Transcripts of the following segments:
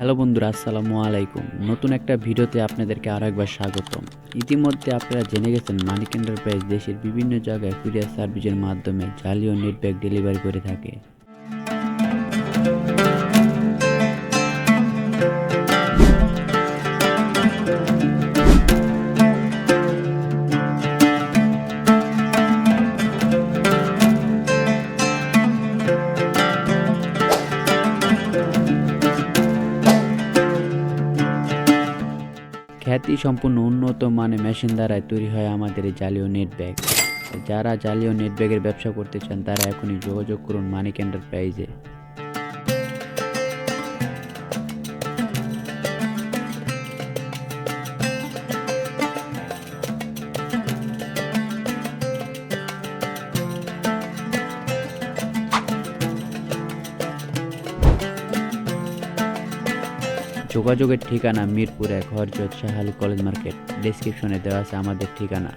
Hello বন্ধুরা, আসসালামু আলাইকুম। নতুন একটা ভিডিওতে আপনাদেরকে আরও একবার স্বাগতম। ইতিমধ্যে আপনারা জেনে গেছেন, মানিক এন্টারপ্রাইজ দেশের বিভিন্ন জায়গায় কুরিয়ার সার্ভিসের মাধ্যমে জালি ও নেট ব্যাগ ডেলিভারি করে থাকে। খ্যাতি সম্পূর্ণ উন্নত মানে মেশিন দ্বারাই তৈরি হয় আমাদের এই জালীয় নেট ব্যাগ। যারা জালীয় নেট ব্যাগের ব্যবসা করতে চান, তারা এখনই যোগাযোগ করুন মানিক এন্টারপ্রাইজে যোগাযোগের ঠিকানা মিরপুর এক হরজত শাহালি কলেজ মার্কেট। ডেসক্রিপশনে দেওয়া আছে আমাদের ঠিকানা।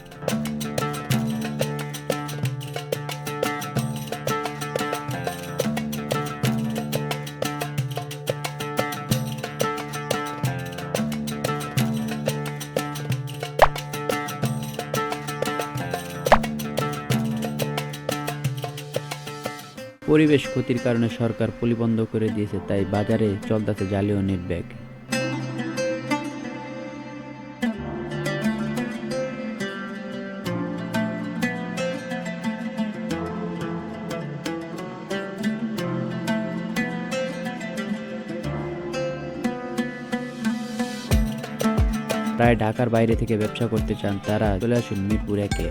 পরিবেশ ক্ষতির কারণে সরকার পলি বন্ধ করে দিয়েছে, তাই বাজারে চলতেছে জাতীয় নেট ব্যাগ। প্রায় ঢাকার বাইরে থেকে ব্যবসা করতে চান তারা, চলে আসুন মিরপুর একে।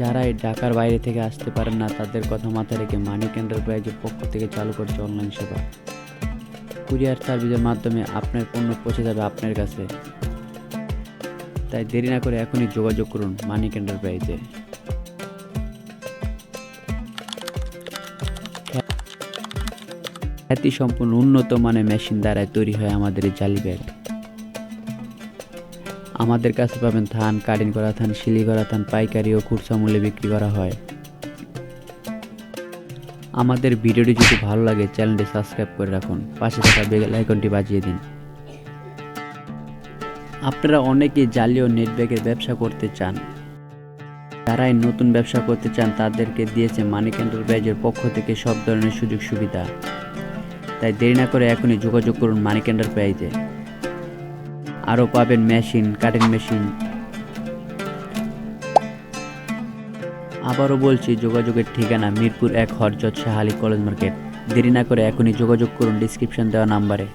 যারা এই ঢাকার বাইরে থেকে আসতে পারেন না, তাদের কথা মাথায় রেখে মানিক এন্টারপ্রাইজের পক্ষ থেকে চালু করছে অনলাইন সেবা। কুরিয়ার সার্ভিসের মাধ্যমে আপনার পণ্য পৌঁছে যাবে আপনার কাছে। তাই দেরি না করে এখনই যোগাযোগ করুন মানিক এন্টারপ্রাইজে খ্যাতি সম্পূর্ণ উন্নত মানের মেশিন দ্বারা তৈরি হয় আমাদের এই জালি ব্যাগ। আমাদের কাছে পাবেন ধান কাটিং করা ধান, শিলি করা ধান, পাইকারি ও খুচরা মূল্যে বিক্রি করা হয়। আমাদের ভিডিওটি যদি ভালো লাগে, চ্যানেলটি সাবস্ক্রাইব করে রাখুন। পাশে থাকা বেল আইকনটি বাজিয়ে দিন। আপনারা অনেকেই জালি ও নেট ব্যাগের ব্যবসা করতে চান। যারাই নতুন ব্যবসা করতে চান, তাদেরকে দিয়েছে মানি মানিক এন্টারপ্রাইজের পক্ষ থেকে সব ধরনের সুযোগ সুবিধা তাই দেরি না করে এখনই যোগাযোগ করুন মানি মানিক এন্টারপ্রাইজে আরও পাবেন মেশিন কাটিং মেশিন। আবারও বলছি, যোগাযোগের ঠিকানা মিরপুর এক হরজত শাহালি কলেজ মার্কেট। দেরি না করে এখনই যোগাযোগ করুন ডিসক্রিপশন দেওয়া নাম্বারে।